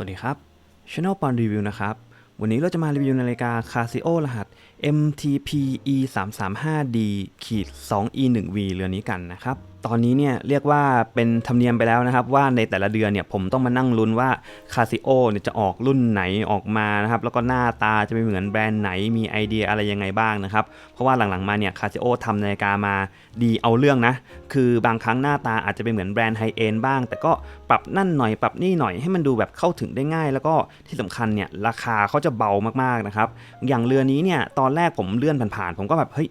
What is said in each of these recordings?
วัสดีครับ Channel ปอนรีวิวนะครับ วันนี้เราจะมารีวิวนาฬิกา Casio รหัส MTPE 3 3 5 D ขีด 2E 1 V เรือนนี้กันนะครับ ตอนนี้เนี่ยเรียกว่าเป็นธรรมเนียมไปแล้วนะครับ ว่าในแต่ละเดือนเนี่ยผมต้องมานั่งลุ้นว่า Casio เนี่ยจะออกรุ่นไหนออกมานะครับแล้วก็หน้าตาจะไม่เหมือนแบรนด์ไหนมีไอเดียอะไรยังไงบ้างนะครับ เพราะว่าหลังๆมาเนี่ย Casio ทำนาฬิกามาดีเอาเรื่องนะ คือบางครั้งหน้าตาอาจจะเป็นเหมือนแบรนด์ไฮเอ็นบ้าง แต่ก็ปรับนั่นหน่อยปรับนี่หน่อยให้มันดูแบบเข้าถึงได้ง่าย แล้วก็ที่สำคัญเนี่ยราคาเขาจะเบามากๆนะครับอย่างเรือนี้เนี่ยตอนแรกผมเลื่อนผ่านๆผมก็แบบเฮ้ย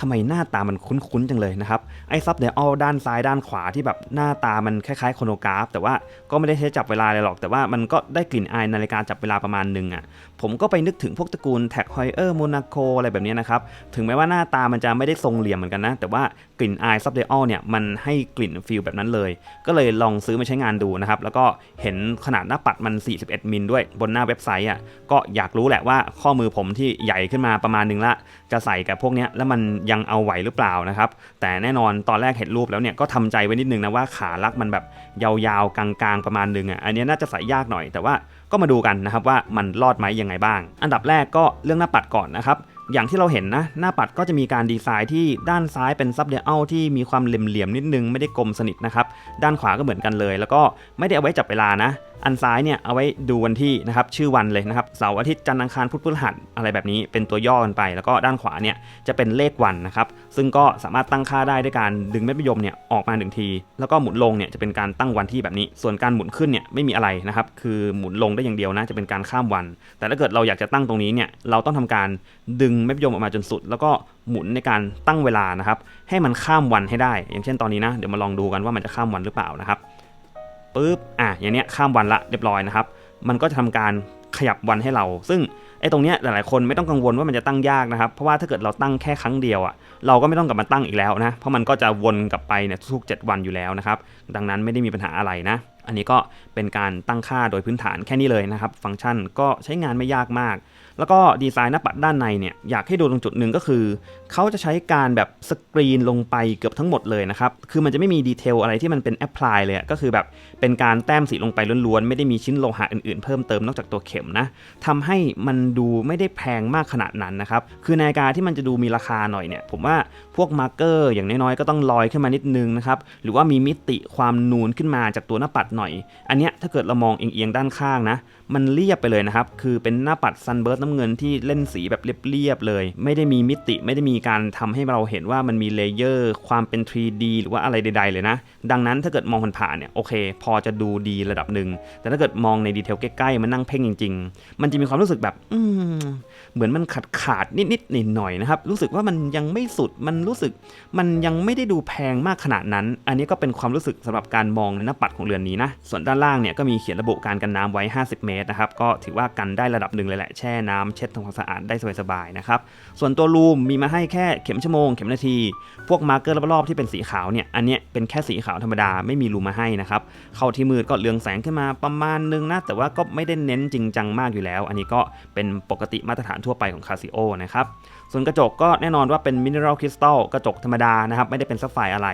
ทำไมหน้าตามันคุ้นๆจังเลยนะครับไอ้ซับเดอลด้านซ้ายด้านขวาที่แบบหน้าตามันคล้ายๆโครโนกราฟ แต่ว่าก็ไม่ได้ใช้จับเวลาเลยหรอก แต่ว่ามันก็ได้กลิ่นอายนาฬิกาจับเวลาประมาณหนึ่งอะผมก็ไปนึกถึงพวกตระกูลแท็กฮอยเออร์โมนาโกอะไรแบบนี้นะครับถึงแม้ว่าหน้าตามันจะไม่ได้ทรงเหลี่ยมเหมือนกันนะ แต่ว่ากลิ่นอายซับเดอลเนี่ยมันให้กลิ่นฟิลแบบนั้นเลย ก็เลยลองซื้อมาใช้งานดูนะครับแล้วก็เห็นขนาดหน้าปัดมัน 41 มิลด้วยบนหน้าเว็บไซต์อะก็อยากรู้แหละว่าข้อมือผมที่ใหญ่ขึ้นมาประมาณนึงละจะใส่กับพวกเนี้ยแล้วมันยังเอาไหวหรือเปล่านะครับ แต่แน่นอนตอนแรกเห็นรูปแล้วเนี่ยก็ทำใจไว้นิดนึงนะว่าขาลักมันแบบยาวๆกลางๆประมาณนึงอะอันนี้น่าจะใส่ยากหน่อย แต่ว่าก็มาดูกันนะครับว่ามันรอดไหมยังไงบ้าง อันดับแรกก็เรื่องหน้าปัดก่อนนะครับอย่างที่เราเห็นนะ หน้าปัดก็จะมีการดีไซน์ที่ด้านซ้ายเป็นซับเดลที่มีความเหลี่ยมๆนิดนึงไม่ได้กลมสนิทนะครับด้านขวาก็เหมือนกันเลย แล้วก็ไม่ได้เอาไว้จับเวลานะ อันซ้ายเนี่ยเอาไว้ดูวันที่นะครับชื่อวันเลยนะครับเสาร์อาทิตย์จันทร์อังคารพุธพฤหัสอะไรแบบนี้เป็นตัวย่อกันไป แล้วก็ด้านขวาเนี่ยจะเป็นเลขวันนะครับซึ่งก็สามารถตั้งค่าได้ด้วยการดึงเม็ดมะยมเนี่ยออกมาหนึ่งที แล้วก็หมุนลงเนี่ยจะเป็นการตั้งวันที่แบบนี้ ส่วนการหมุนขึ้นเนี่ยไม่มีอะไรนะครับคือหมุนลงได้อย่างเดียวนะจะเป็นการข้ามวัน แต่ถ้าเกิดเราอยากจะตั้งตรงนี้เนี่ยเราต้องทำการดึงเม็ดมะยมออกมาจนสุด แล้วก็หมุนในการตั้งเวลานะครับให้มันข้ามวันให้ได้ อย่างเช่นตอนนี้นะเดี๋ยวมาลองดูกันว่ามันจะข้ามวันหรือเปล่านะครับ ปุ๊บอะอย่างเนี้ยข้ามวันละเรียบร้อยนะครับ มันก็จะทำการขยับวันให้เรา ซึ่งไอ้ตรงเนี้ยหลายๆคนไม่ต้องกังวลว่ามันจะตั้งยากนะครับ เพราะว่าถ้าเกิดเราตั้งแค่ครั้งเดียวอะเราก็ไม่ต้องกลับมาตั้งอีกแล้วนะ เพราะมันก็จะวนกลับไปเนี่ยทุก ๆ 7 วันอยู่แล้วนะครับ ดังนั้นไม่ได้มีปัญหาอะไรนะ อันนี้ก็เป็นการตั้งค่าโดยพื้นฐานแค่นี้เลยนะครับ ฟังก์ชันก็ใช้งานไม่ยากมากแล้วก็ดีไซน์หน้าปัดด้านในเนี่ยอยากให้ดูตรงจุดหนึ่งก็คือ เขาจะใช้การแบบสกรีนลงไปเกือบทั้งหมดเลยนะครับ คือมันจะไม่มีดีเทลอะไรที่มันเป็นแอพพลายเลยก็คือแบบเป็นการแต้มสีลงไปล้วนๆ ไม่ได้มีชิ้นโลหะอื่นๆ เพิ่มเติมนอกจากตัวเข็มนะทำให้มันดูไม่ได้แพงมากขนาดนั้นนะครับ คือนาฬิกาที่มันจะดูมีราคาหน่อยเนี่ยผมว่าพวกมาร์กเกอร์อย่างน้อยๆก็ต้องลอยขึ้นมานิดนึงนะครับหรือว่ามีมิติความนูนขึ้นมาจากตัวหน้าปัดหน่อย อันเนี้ยถ้าเกิดเรามองเอียงๆด้านข้างนะ มันเรียบไปเลยนะครับ คือเป็นหน้าปัดซันเบิร์น้ำเงินที่เล่นสีแบบเรียบๆเลย ไม่ได้มีมิติไม่ได้มีการทำให้เราเห็นว่ามันมีเลเยอร์ ความเป็น 3D หรือว่าอะไรใด ๆ เลยนะ ดังนั้นถ้าเกิดมองผ่านๆเนี่ยโอเค พอจะดูดีระดับหนึ่ง แต่ถ้าเกิดมองในดีเทลใกล้ๆมันนั่งเพ่งจริง ๆ มันจะมีความรู้สึกแบบอืเหมือนมันขาดขาดนิดๆหน่อยๆนะครับรู้สึกว่ามันยังไม่สุดมันรู้สึกมันยังไม่ได้ดูแพงมากขนาดนั้น อันนี้ก็เป็นความรู้สึกสำหรับการมองในหน้าปัดของเรือนนี้นะส่วนด้านล่างเนี่ยก็มีเขียนระบุการกันน้ำไว้ 50 เมตรนะครับก็ถือว่ากันได้ระดับหนึ่งเลยแหละแช่น้ำเช็ดทำความสะอาดได้สบายๆนะครับส่วนตัวรูมมีมาให้แค่เข็มชั่วโมงเข็มนาที พวกมาร์เกอร์รอบๆที่เป็นสีขาวเนี่ยอันเนี้ยเป็นแค่สีขาวธรรมดาไม่มีรูมมาให้นะครับเข้าที่มืดก็เลืองแสงขึ้นมาประมาณนึงนะแต่ว่าก็ไม่ได้เน้นจริงจังมากอยู่แล้ว อันนี้ก็เป็นปกติมาตรฐานทั่วไปของคาซิโอนะครับ ส่วนกระจกก็แน่นอนว่าเป็นมินเนอรัลคริสตัลกระจกธรรมดานะครับ ไม่ได้เป็นซัฟไฟร์อะไร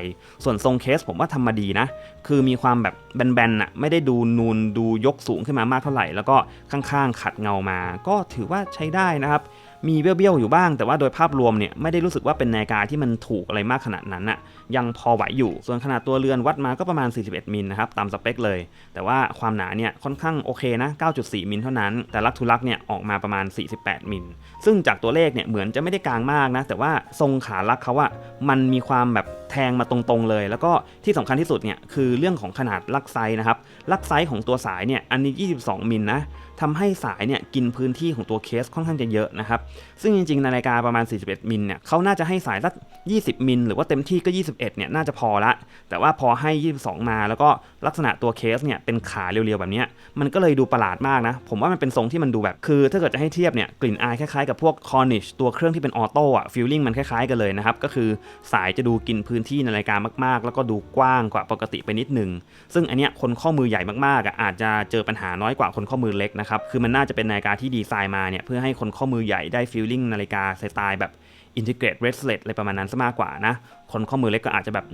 ส่วนทรงเคสผมว่าทำมาดีนะ คือมีความแบบแบนๆน่ะไม่ได้ดูนูนดูยกสูงขึ้นมามากเท่าไหร่ แล้วก็ข้างๆขัดเงามา ก็ถือว่าใช้ได้นะครับ มีเบี้ยวๆอยู่บ้าง แต่ว่าโดยภาพรวมเนี่ยไม่ได้รู้สึกว่าเป็นนาฬิกาที่มันถูกอะไรมากขนาดนั้นน่ะยังพอไหวอยู่ ส่วนขนาดตัวเรือนวัดมาก็ประมาณ 41 มิลนะครับตามสเปคเลย แต่ว่าความหนาเนี่ยค่อนข้างโอเคนะ 9.4 มิลเท่านั้น แต่ลักทุลักเนี่ยออกมาประมาณ 48 มิล ซึ่งจากตัวเลขเนี่ยเหมือนจะไม่ได้กลางมากนะ แต่ว่าทรงขาลักเขาอะมันมีความแบบแทงมาตรงๆเลย แล้วก็ที่สำคัญที่สุดเนี่ยคือเรื่องของขนาดลักไซส์นะครับลักไซส์ของตัวสายเนี่ยอันนี้ 22 มิลนะ ทำให้สายเนี่ยกินพื้นที่ของตัวเคสค่อนข้างจะเยอะนะครับซึ่งจริงๆนาฬิกาประมาณ 41 มิลเนี่ยเขาน่าจะให้สายสัก 20 มิลหรือว่าเต็มที่ก็ 21 เนี่ยน่าจะพอละ แต่ว่าพอให้ 22 มาแล้วก็ลักษณะตัวเคสเนี่ยเป็นขาเรียวๆ แบบนี้มันก็เลยดูประหลาดมากนะ ผมว่ามันเป็นทรงที่มันดูแบบคือ ถ้าเกิดจะให้เทียบเนี่ยกลิ่นอายคล้ายๆกับพวกคอร์นิชตัวเครื่องที่เป็นออโต้อะฟีลลิ่งมันคล้ายๆกันเลยนะครับก็คือสายจะดูกินพื้นที่นาฬิกามากๆ แล้วก็ดูกว้างกว่าปกติไปนิดนึงซึ่งอันเนี้ยคนข้อมือใหญ่มากๆอะอาจจะเจอปัญหาน้อยกว่าคนข้อมือเล็กนะครับคือมันน่าจะเป็นนาฬิกาที่ดีไซน์มาเนี่ยเพื่อให้คนข้อมือใหญ่ได้ฟีลลิ่งนาฬิกาสไตล์แบบ integrate bracelet อะไรประมาณนั้นซะมากกว่านะ คนข้อมือเล็กก็อาจจะแบบ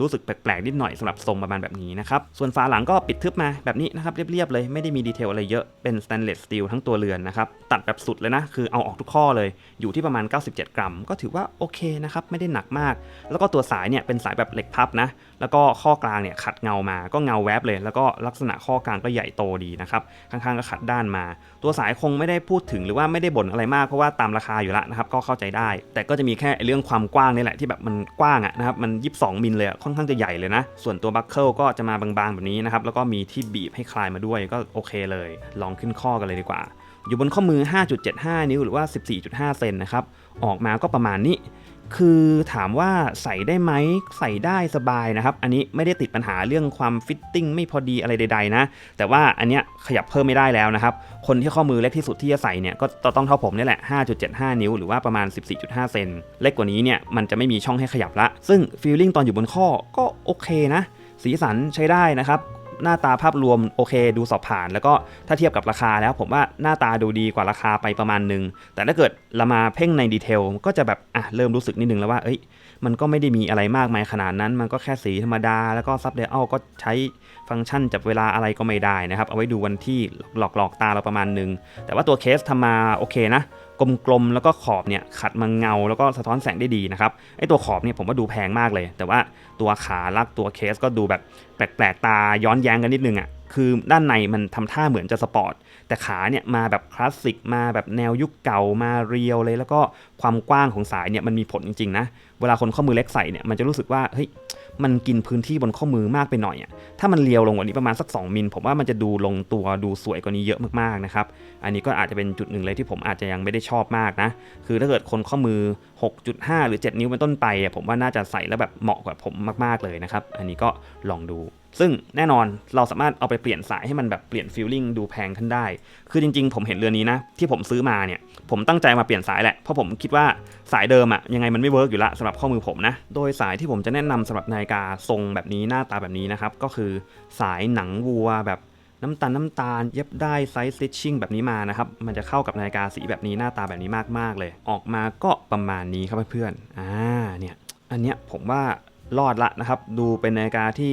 รู้สึกแปลกๆนิดหน่อยสำหรับทรงประมาณแบบนี้นะครับ ส่วนฝาหลังก็ปิดทึบมาแบบนี้นะครับ เรียบๆเลยไม่ได้มีดีเทลอะไรเยอะเป็นสแตนเลสสตีลทั้งตัวเรือนนะครับ ตัดแบบสุดเลยนะ คือเอาออกทุกข้อเลย อยู่ที่ประมาณ 97 กรัม ก็ถือว่าโอเคนะครับ ไม่ได้หนักมาก แล้วก็ตัวสายเนี่ยเป็นสายแบบเหล็กพับนะ แล้วก็ข้อกลางเนี่ยขัดเงามา ก็เงาแวบเลย แล้วก็ลักษณะข้อกลางก็ใหญ่โตดีนะครับข้างๆก็ขัดด้านมา ตัวสายคงไม่ได้พูดถึงหรือว่าไม่ได้บ่นอะไรมากเพราะว่าตามราคาอยู่แล้วนะครับก็เข้าใจได้แต่ก็จะมีแค่เรื่องความกว้างนี่แหละที่แบบมันกว้างอะนะครับมัน 22 มิลเลยค่อนข้างจะใหญ่เลยนะ ส่วนตัวบัคเกิลก็จะมาบางๆแบบนี้นะครับแล้วก็มีที่บีบให้คลายมาด้วยก็โอเคเลย ลองขึ้นข้อกันเลยดีกว่า อยู่บนข้อมือ 5.75 นิ้วหรือว่า 14.5 เซนนะครับออกมาก็ประมาณนี้ คือถามว่าใส่ได้ไหมใส่ได้สบายนะครับ อันนี้ไม่ได้ติดปัญหาเรื่องความฟิตติ้งไม่พอดีอะไรใดๆนะ แต่ว่าอันเนี้ยขยับเพิ่มไม่ได้แล้วนะครับ คนที่ข้อมือเล็กที่สุดที่จะใส่เนี่ยก็ต้องเท่าผมนี่แหละ 5.75 นิ้วหรือว่าประมาณ 14.5 เซน เล็กกว่านี้เนี่ยมันจะไม่มีช่องให้ขยับละ ซึ่งฟีลลิ่งตอนอยู่บนข้อก็โอเคนะ สีสันใช้ได้นะครับ หน้าตาภาพรวมโอเค ดูสอบผ่าน แล้วก็ถ้าเทียบกับราคาแล้วผมว่าหน้าตาดูดีกว่าราคาไปประมาณหนึ่งแต่ถ้าเกิดเรามาเพ่งในดีเทลก็จะแบบอะเริ่มรู้สึกนิดนึงแล้วว่าเอ้ยมันก็ไม่ได้มีอะไรมากมายขนาดนั้น มันก็แค่สีธรรมดา แล้วก็ซับเดลก็ใช้ฟังก์ชันจับเวลาอะไรก็ไม่ได้นะครับ เอาไว้ดูวันที่หลอกหลอกๆตาเราประมาณหนึ่งแต่ว่าตัวเคสทำมาโอเคนะ กลมๆแล้วก็ขอบเนี่ยขัดมาเงา แล้วก็สะท้อนแสงได้ดีนะครับไอตัวขอบเนี่ยผมว่าดูแพงมากเลย แต่ว่าตัวขาลักตัวเคสก็ดูแบบแปลกๆตาย้อนแย้งกันนิดนึงอะ่ะคือด้านในมันทำท่าเหมือนจะสปอร์ต แต่ขาเนี่ยมาแบบคลาสสิกมาแบบแนวยุคเก่ามาเรียวเลย แล้วก็ความกว้างของสายเนี่ยมันมีผลจริงๆนะเวลาคนข้อมือเล็กใส่เนี่ยมันจะรู้สึกว่าเฮ้ยมันกินพื้นที่บนข้อมือมากไปหน่อยอะถ้ามันเรียวลงกว่านี้ประมาณสัก 2 มิล ผมว่ามันจะดูลงตัวดูสวยกว่านี้เยอะมากๆนะครับ อันนี้ก็อาจจะเป็นจุดหนึ่งเลยที่ผมอาจจะยังไม่ได้ชอบมากนะ คือถ้าเกิดคนข้อมือ 6.5 หรือ 7 นิ้วเป็นต้นไปอะผมว่าน่าจะใส่แล้วแบบเหมาะกับผมมากๆเลยนะครับ อันนี้ก็ลองดู ซึ่งแน่นอนเราสามารถเอาไปเปลี่ยนสายให้มันแบบเปลี่ยนฟีลลิ่งดูแพงขึ้นได้ คือจริงๆ ผมเห็นเรือนนี้นะ ที่ผมซื้อมาเนี่ย ผมตั้งใจมาเปลี่ยนสายแหละ เพราะผมคิดว่าสายเดิมอะยังไงมันไม่เวิร์กอยู่ละสำหรับข้อมือผมนะ โดยสายที่ผมจะแนะนำสำหรับนาฬิกาทรงแบบนี้หน้าตาแบบนี้นะครับ ก็คือสายหนังวัวแบบน้ำตาลน้ำตาลเย็บได้ไซส์สติชชิ่งแบบนี้มานะครับ มันจะเข้ากับนาฬิกาสีแบบนี้หน้าตาแบบนี้มากๆเลย ออกมาก็ประมาณนี้ครับเพื่อนๆอ่าเนี่ยอันเนี้ยผมว่ารอดละนะครับ ดูเป็นนาฬิกาที่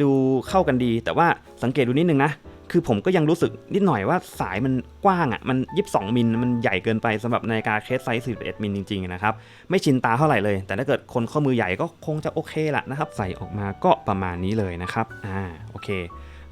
ดูเข้ากันดี แต่ว่าสังเกตดูนิดนึงนะคือผมก็ยังรู้สึกนิดหน่อยว่าสายมันกว้างอะ่ะมัน 22 มิลมันใหญ่เกินไปสำหรับนาฬิกาเคสไซส์41มิลจริงๆนะครับไม่ชินตาเท่าไหร่เลย แต่ถ้าเกิดคนข้อมือใหญ่ก็คงจะโอเคละนะครับ ใส่ออกมาก็ประมาณนี้เลยนะครับอ่าโอเค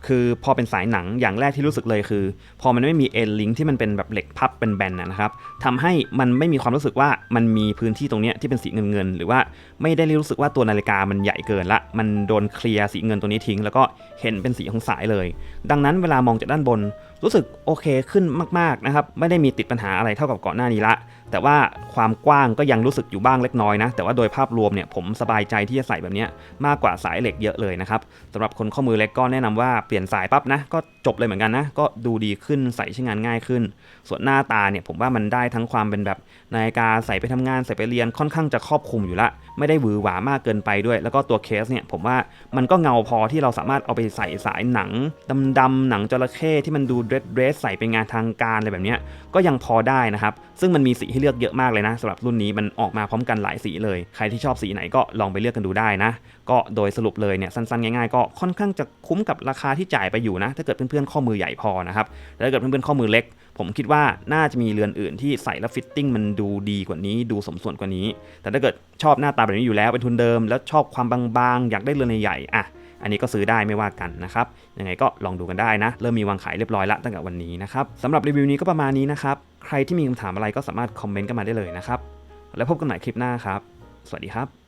คือพอเป็นสายหนังอย่างแรกที่รู้สึกเลยคือ พอมันไม่มีเอ็นลิงที่มันเป็นแบบเหล็กพับเป็นแบนนะครับทำให้มันไม่มีความรู้สึกว่ามันมีพื้นที่ตรงนี้ที่เป็นสีเงินเงินๆหรือว่าไม่ได้รู้สึกว่าตัวนาฬิกามันใหญ่เกินละ มันโดนเคลียร์สีเงินตัวนี้ทิ้ง แล้วก็เห็นเป็นสีของสายเลย ดังนั้นเวลามองจากด้านบน รู้สึกโอเคขึ้นมากๆนะครับไม่ได้มีติดปัญหาอะไรเท่ากับก่อนหน้านี้ละแต่ว่าความกว้างก็ยังรู้สึกอยู่บ้างเล็กน้อยนะ แต่ว่าโดยภาพรวมเนี่ยผมสบายใจที่จะใส่แบบนี้มากกว่าสายเหล็กเยอะเลยนะครับสำหรับคนข้อมือเล็กก็แนะนำว่าเปลี่ยนสายปั๊บนะก็จบเลยเหมือนกันนะ ก็ดูดีขึ้นใส่ใช้งานง่ายขึ้น ส่วนหน้าตาเนี่ยผมว่ามันได้ทั้งความเป็นแบบนาฬิกาใส่ไปทำงานใส่ไปเรียนค่อนข้างจะครอบคลุมอยู่ละ ไม่ได้หวือหวามากเกินไปด้วย แล้วก็ตัวเคสเนี่ยผมว่ามันก็เงาพอที่เราสามารถเอาไปใส่สายหนังดำๆหนังจระเข้ที่มันดูเดรสเดรสใส่ไปงานทางการอะไรแบบนี้ก็ยังพอได้นะครับ ซึ่งมันมีสีให้เลือกเยอะมากเลยนะสำหรับรุ่นนี้มันออกมาพร้อมกันหลายสีเลย ใครที่ชอบสีไหนก็ลองไปเลือกกันดูได้นะ ก็โดยสรุปเลยเนี่ยสั้นๆง่ายๆ ก็ค่อนข้างจะคุ้มกับราคาที่จ่ายไปอยู่นะ ถ้าเกิดเพื่อนๆข้อมือใหญ่พอนะครับแต่ถ้าเกิดเพื่อนๆข้อมือเล็ก ผมคิดว่าน่าจะมีเรือนอื่นที่ใส่แล้วฟิตติ้งมันดูดีกว่านี้ ดูสมส่วนกว่านี้ แต่ถ้าเกิดชอบหน้าตาแบบนี้อยู่แล้วเป็นทุนเดิม แล้วชอบความบางๆ อยากได้เรือนใหญ่ๆอะอันนี้ก็ซื้อได้ไม่ว่ากันนะครับ ยังไงก็ลองดูกันได้นะ เริ่มมีวางขายเรียบร้อยละตั้งแต่วันนี้นะครับสำหรับรีวิวนี้ก็ประมาณนี้นะครับ ใครที่มีคำถามอะไรก็สามารถคอมเมนต์กันมาได้เลยนะครับ แล้วพบกันใหม่คลิปหน้าครับ สวัสดีครับ